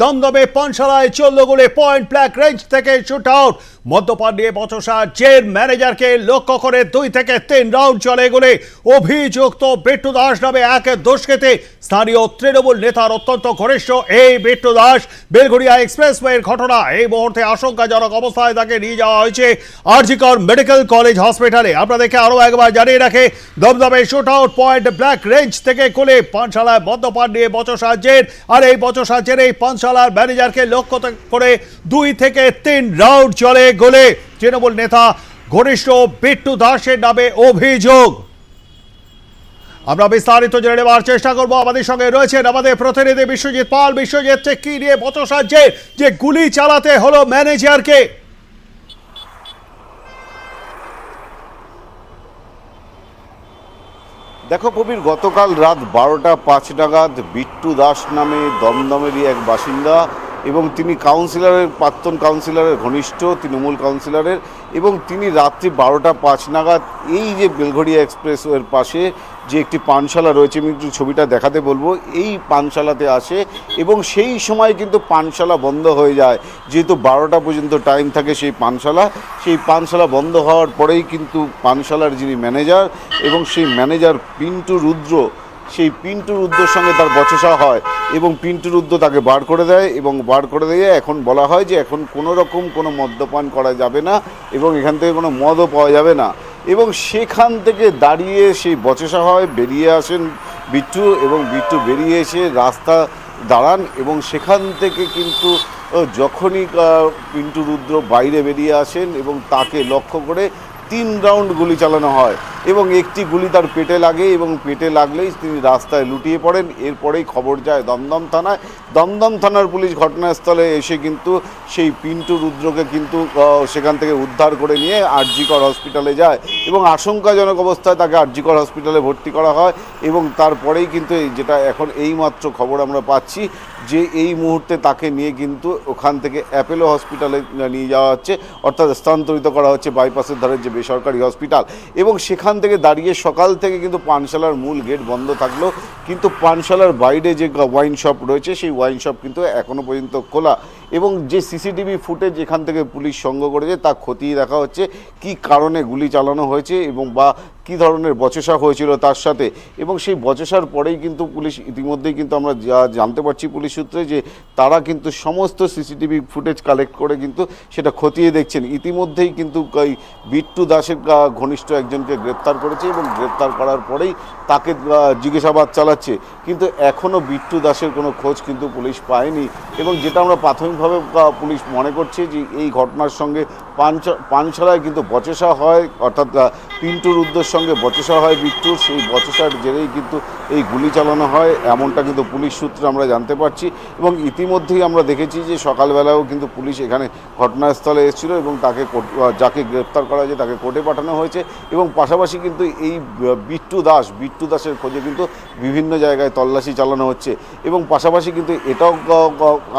দমদমে পানশালায় চলল গোলে পয়েন্ট ব্ল্যাক রেঞ্জ থেকে শুট আউট মদ্যপান নিয়ে বচসা জের ম্যানেজারকে লক্ষ্য করে দুই থেকে তিন রাউন্ড চলে গোলে। অভিযুক্ত বিট্টু দাস নামে এক দোষকেতে। স্থানীয় তৃণমূল নেতার অত্যন্ত ঘনিষ্ঠ এই বিট্টু দাস। বেলঘড়িয়া এক্সপ্রেসওয়ের ঘটনা, এই মুহূর্তে আশঙ্কাজনক অবস্থায় তাকে নিয়ে যাওয়া হয়েছে আরজিকর মেডিকেল কলেজ হসপিটালে আপনাদেরকে আরও একবার জানিয়ে রাখে, দমদমে shoot out point blank range থেকে কোলে পানশালায় মদ্যপান নিয়ে বচসা জের। আর এই বচসা জেরেই পানশালার ম্যানেজারকে লক্ষ্য করে দুই থেকে তিন রাউন্ড চলে গোলে। তৃণমূল নেতা ঘনিষ্ঠ বিট্টু দাসের নামে অভিযোগ। আমরা বিস্তারিত জেনে নেওয়ার চেষ্টা করব। আমাদের সঙ্গে রয়েছেন আমাদের প্রতিনিধি বিশ্বজিৎ পাল। বিশ্বজিৎ কি নিয়ে বচসা সাহায্যে যে গুলি চালাতে হলো ম্যানেজারকে? দেখো কবির গতকাল রাত বারোটা পাঁচ নাগাদ বিট্টু দাস নামে দমদমেরই এক বাসিন্দা এবং তিনি কাউন্সিলরের প্রাক্তন কাউন্সিলরের ঘনিষ্ঠ, তৃণমূল কাউন্সিলরের এবং তিনি রাত্রি বারোটা পাঁচ নাগাদ এই যে বেলঘড়িয়া এক্সপ্রেসওয়ের পাশে যে একটি পানশালা রয়েছে, আমি একটু ছবিটা দেখাতে বলব, এই পানশালাতে আসে এবং সেই সময় কিন্তু পানশালা বন্ধ হয়ে যায়। যেহেতু বারোটা পর্যন্ত টাইম থাকে সেই পানশালা সেই পানশালা বন্ধ হওয়ার পরেই কিন্তু পানশালার যিনি ম্যানেজার এবং সেই ম্যানেজার পিন্টু রুদ্র সেই পিন্টু রুদ্রর সঙ্গে তার বচসা হয় এবং পিন্টু রুদ্র তাকে বার করে দেয় এবং বার করে দিয়ে এখন বলা হয় যে এখন কোনো রকম কোনো মদ্যপান করা যাবে না এবং এখান থেকে কোনো মদও পাওয়া যাবে না। এবং সেখান থেকে দাঁড়িয়ে সেই বচসা হয়, বেরিয়ে আসেন বিট্টু এবং বিট্টু বেরিয়ে এসে রাস্তা দাঁড়ান এবং সেখান থেকে কিন্তু যখনই পিন্টু রুদ্র বাইরে বেরিয়ে আসেন এবং তাকে লক্ষ্য করে তিন রাউন্ড গুলি চালানো হয় এবং একটি গুলি তার পেটে লাগে এবং পেটে লাগলেই তিনি রাস্তায় লুটিয়ে পড়েন। এরপরেই খবর যায় দমদম থানায়। দমদম থানার পুলিশ ঘটনাস্থলে এসে কিন্তু সেই পিন্টু রুদ্রকে কিন্তু সেখান থেকে উদ্ধার করে নিয়ে আরজিকর হসপিটালে যায় এবং আশঙ্কাজনক অবস্থায় তাকে আরজিকর হসপিটালে ভর্তি করা হয় এবং তারপরেই কিন্তু যেটা এখন এইমাত্র খবর আমরা পাচ্ছি যে এই মুহূর্তে তাকে নিয়ে কিন্তু ওখান থেকে অ্যাপেলো হসপিটালে নিয়ে যাওয়া হচ্ছে, অর্থাৎ স্থানান্তরিত করা হচ্ছে বাইপাসের ধারে যে বেসরকারি হসপিটাল। এবং সেখান থেকে দাঁড়িয়ে সকাল থেকে কিন্তু পানশালার মূল গেট বন্ধ থাকল। কিন্তু পানশালার বাইরে যে ওয়াইন শপ রয়েছে, সেই ওয়াইন শপ কিন্তু এখনও পর্যন্ত খোলা। এবং যে সিসিটিভি ফুটেজ এখান থেকে পুলিশ সংগ্রহ করেছে, তা খতিয়ে দেখা হচ্ছে। কি কারণে গুলি চালানো হয়েছে এবং বা কি ধরনের বচসা হয়েছিল তার সাথে? এবং সেই বচসার পরেই কিন্তু পুলিশ, ইতিমধ্যেই কিন্তু আমরা যা জানতে পারছি পুলিশ সূত্রে যে তারা কিন্তু সমস্ত সিসিটিভি ফুটেজ কালেক্ট করে কিন্তু সেটা খতিয়ে দেখছেন। ইতিমধ্যেই কিন্তু বিট্টু দাসের ঘনিষ্ঠ একজনকে গ্রেপ্তার করেছে এবং গ্রেপ্তার করার পরেই তাকে জিজ্ঞাসাবাদ চালাচ্ছে। কিন্তু এখনও বিট্টু দাসের কোনো খোঁজ কিন্তু পুলিশ পায়নি। এবং যেটা আমরা প্রাথমিকভাবে পুলিশ মনে করছে যে এই ঘটনার সঙ্গে পাঞ্চ পানশালায় কিন্তু বচসা হয় অর্থাৎ আহ, পিন্টু রুদ্রের সঙ্গে বচসা হয় বিট্টুর। সেই বচসার জেরেই কিন্তু এই গুলি চালানো হয় এমনটা কিন্তু পুলিশ সূত্রে আমরা জানতে পারছি। এবং ইতিমধ্যেই আমরা দেখেছি যে সকালবেলাও কিন্তু পুলিশ এখানে ঘটনাস্থলে এসেছিল এবং তাকে যাকে গ্রেপ্তার করা হয়েছে তাকে কোর্টে পাঠানো হয়েছে। এবং পাশাপাশি কিন্তু এই বিট্টু দাস বিট্টু দাসের খোঁজে কিন্তু বিভিন্ন জায়গায় তল্লাশি চালানো হচ্ছে। এবং পাশাপাশি কিন্তু এটাও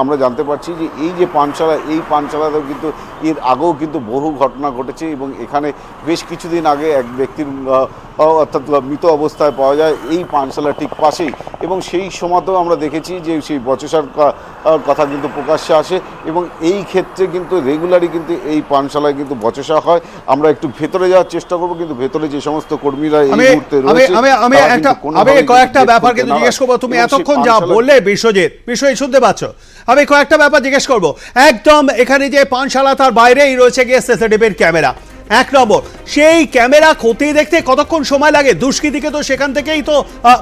আমরা জানতে পারছি যে এই যে পানশালা এই পানশালাতেও কিন্তু এর আগেও কিন্তু বহু ঘটনা ঘটেছে এবং এখানে বেশ কিছুদিন আগে এক ব্যক্তির অর্থাৎ মৃত অবস্থায় পাওয়া যায় এই পানশালা ঠিক পাশেই। এবং সেই সময়তেও আমরা দেখেছি যে সেই বচসার কথা কিন্তু প্রকাশ্যে আসে এবং এই ক্ষেত্রে কিন্তু রেগুলারই কিন্তু এই পানশালায় কিন্তু বচসা হয়। আমরা একটু ভেতরে যাওয়ার চেষ্টা করব কিন্তু ভেতরে যে সমস্ত কর্মীরা এই মুহূর্তে রয়েছে আমি একটা আমি কয়েকটা ব্যাপার কিন্তু জিজ্ঞেস করব। তুমি এতক্ষণ যা বললে বিশ্বজিৎ বিষয় শুনতে পাচ্ছ। আমি কয়েকটা ব্যাপার জিজ্ঞেস করব। একদম এখানে যে পানশালা তার বাইরেই রয়েছে গিয়ে সিসিটিভির ক্যামেরা। এক নম্বর সেই ক্যামেরা খতিয়ে দেখতে কতক্ষণ সময় লাগে? দুষ্কৃতিকে তো সেখান থেকেই তো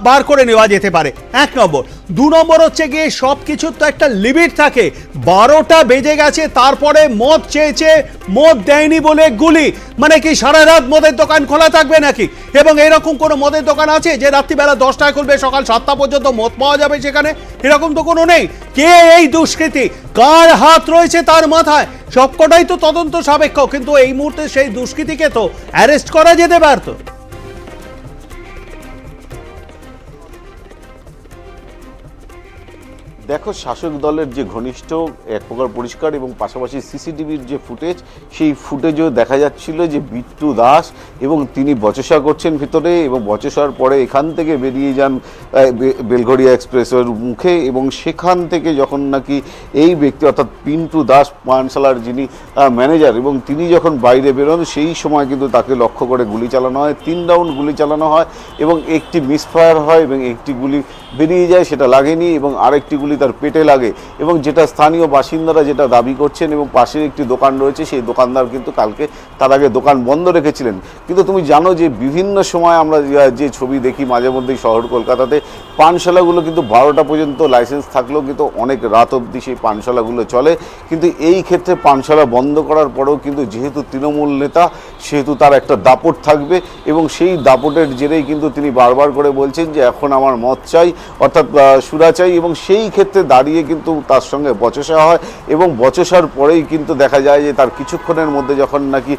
বার করে নেওয়া যেতে পারে। এক নম্বর দু নম্বর হচ্ছে গিয়ে সব কিছুর তো একটা লিমিট থাকে। বারোটা বেজে গেছে তারপরে মদ চেয়েছে মদ দেয়নি বলে গুলি। মানে কি সারা রাত মদের দোকান খোলা থাকবে নাকি? এবং এরকম কোনো মদের দোকান আছে যে রাত্রিবেলা দশটায় খুলবে, সকাল সাতটা পর্যন্ত মদ পাওয়া যাবে সেখানে? এরকম তো কোনো নেই। কে এই দুষ্কৃতি? কার হাত রয়েছে তার মাথায়? সবকটাই তো তদন্ত সাপেক্ষ, কিন্তু এই মুহূর্তে সেই দুষ্কৃতিকে তো অ্যারেস্ট করা যেতে পারত। দেখো, শাসক দলের যে ঘনিষ্ঠ, এক প্রকার পরিষ্কার এবং পাশাপাশি সিসিটিভির যে ফুটেজ, সেই ফুটেজও দেখা যাচ্ছিল যে বিট্টু দাস এবং তিনি বচসা করছেন ভিতরে এবং বচসার পরে এখান থেকে বেরিয়ে যান বেলঘড়িয়া এক্সপ্রেসের মুখে এবং সেখান থেকে যখন নাকি এই ব্যক্তি, অর্থাৎ পিন্টু দাস পানশালার যিনি ম্যানেজার এবং তিনি যখন বাইরে বেরোন, সেই সময় কিন্তু তাকে লক্ষ্য করে গুলি চালানো হয়, তিন রাউন্ড গুলি চালানো হয় এবং একটি মিসফায়ার হয় এবং একটি গুলি বেরিয়ে যায়, সেটা লাগেনি এবং আরেকটি গুলি তার পেটে লাগে এবং যেটা স্থানীয় বাসিন্দারা যেটা দাবি করছেন এবং পাশের একটি দোকান রয়েছে, সেই দোকানদার কিন্তু কালকে তার আগে দোকান বন্ধ রেখেছিলেন। কিন্তু তুমি জানো যে বিভিন্ন সময় আমরা যে- ছবি দেখি মাঝে মধ্যেই শহর কলকাতাতে, পানশালাগুলো কিন্তু বারোটা পর্যন্ত লাইসেন্স থাকলেও কিন্তু অনেক রাত অবধি সেই পানশালাগুলো চলে। কিন্তু এই ক্ষেত্রে পানশালা বন্ধ করার পরেও কিন্তু যেহেতু তৃণমূল নেতা, সেহেতু তার একটা দাপট থাকবে এবং সেই দাপটের জেরেই কিন্তু তিনি বারবার করে বলছেন যে, এখন আমার মত চাই। অর্থাৎ সুরা চাই এবং সেই ক্ষেত্রে দাঁড়িয়ে কিন্তু তার সঙ্গে বচসা হয় এবং বচসার পরেই কিন্তু দেখা যায় যে তার কিছুক্ষণের মধ্যে যখন নাকি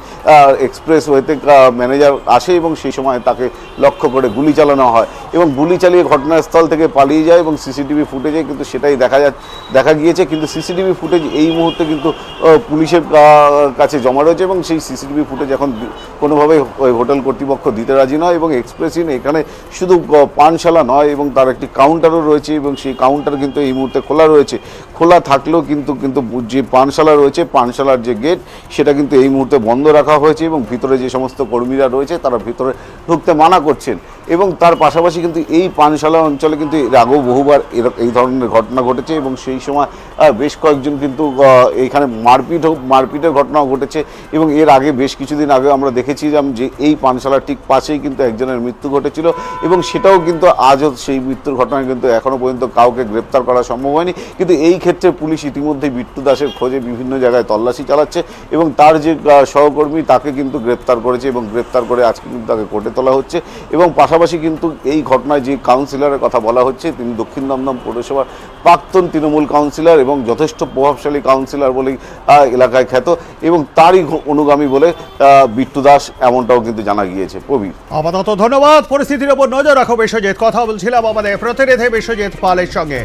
এক্সপ্রেস ওয়েতে ম্যানেজার আসে এবং সেই সময় তাকে লক্ষ্য করে গুলি চালানো হয় এবং গুলি চালিয়ে ঘটনাস্থল থেকে পালিয়ে যায় এবং সিসিটিভি ফুটেজে কিন্তু সেটাই দেখা যা দেখা গিয়েছে। কিন্তু সিসিটিভি ফুটেজ এই মুহূর্তে কিন্তু পুলিশের কাছে জমা রয়েছে এবং সেই সিসিটিভি ফুটেজ এখন কোনোভাবেই ওই হোটেল কর্তৃপক্ষ দিতে রাজি নয় এবং এক্সপ্রেস ইন এখানে শুধু পানশালা নয় এবং তার একটি কাউন্টারও রয়েছে এবং সেই কাউন্টার কিন্তু এই মুহূর্তে খোলা রয়েছে। খোলা থাকলেও কিন্তু কিন্তু যে পানশালা রয়েছে পানশালার যে গেট সেটা কিন্তু এই মুহূর্তে বন্ধ রাখা হয়েছে এবং ভিতরে যে সমস্ত কর্মীরা রয়েছে তারা ভিতরে ঢুকতে মানা করছেন। এবং তার পাশাপাশি কিন্তু এই পানশালা অঞ্চলে কিন্তু এর আগেও বহুবার এই ধরনের ঘটনা ঘটেছে এবং সেই সময় বেশ কয়েকজন কিন্তু আহ, এইখানে মারপিট হোক মারপিটের ঘটনাও ঘটেছে। এবং এর আগে বেশ কিছুদিন আগে আমরা দেখেছিলাম যে এই পানশালার ঠিক পাশেই কিন্তু একজনের মৃত্যু ঘটেছিল এবং সেটাও কিন্তু আজও সেই মৃত্যুর ঘটনায় কিন্তু এখনও পর্যন্ত কাউকে গ্রেপ্তার করা সম্ভব হয়নি। কিন্তু এই ক্ষেত্রে পুলিশ ইতিমধ্যে বিট্টু দাসের খোঁজে বিভিন্ন জায়গায় তল্লাশি চালাচ্ছে এবং তার যে সহকর্মী তাকে কিন্তু গ্রেপ্তার করেছে এবং গ্রেপ্তার করে আজকে কিন্তু তাকে কোর্টে তোলা হচ্ছে এবং পাশাপাশি কিন্তু এই ঘটনায় যে কাউন্সিলরের কথা বলা হচ্ছে, তিনি দক্ষিণ দমদম পৌরসভার প্রাক্তন তৃণমূল কাউন্সিলর এবং যথেষ্ট প্রভাবশালী কাউন্সিলর বলেই এলাকায় খ্যাত এবং তারই অনুগামী বলে বিট্টু দাস এমনটাও কিন্তু জানা গিয়েছে। প্রবীর। আপাতত ধন্যবাদ। পরিস্থিতির ওপর নজর রাখো বিশ্বজিৎ। কথা বলছিলাম আমাদের প্রতিনিধি বিশ্বজিৎ পালের সঙ্গে।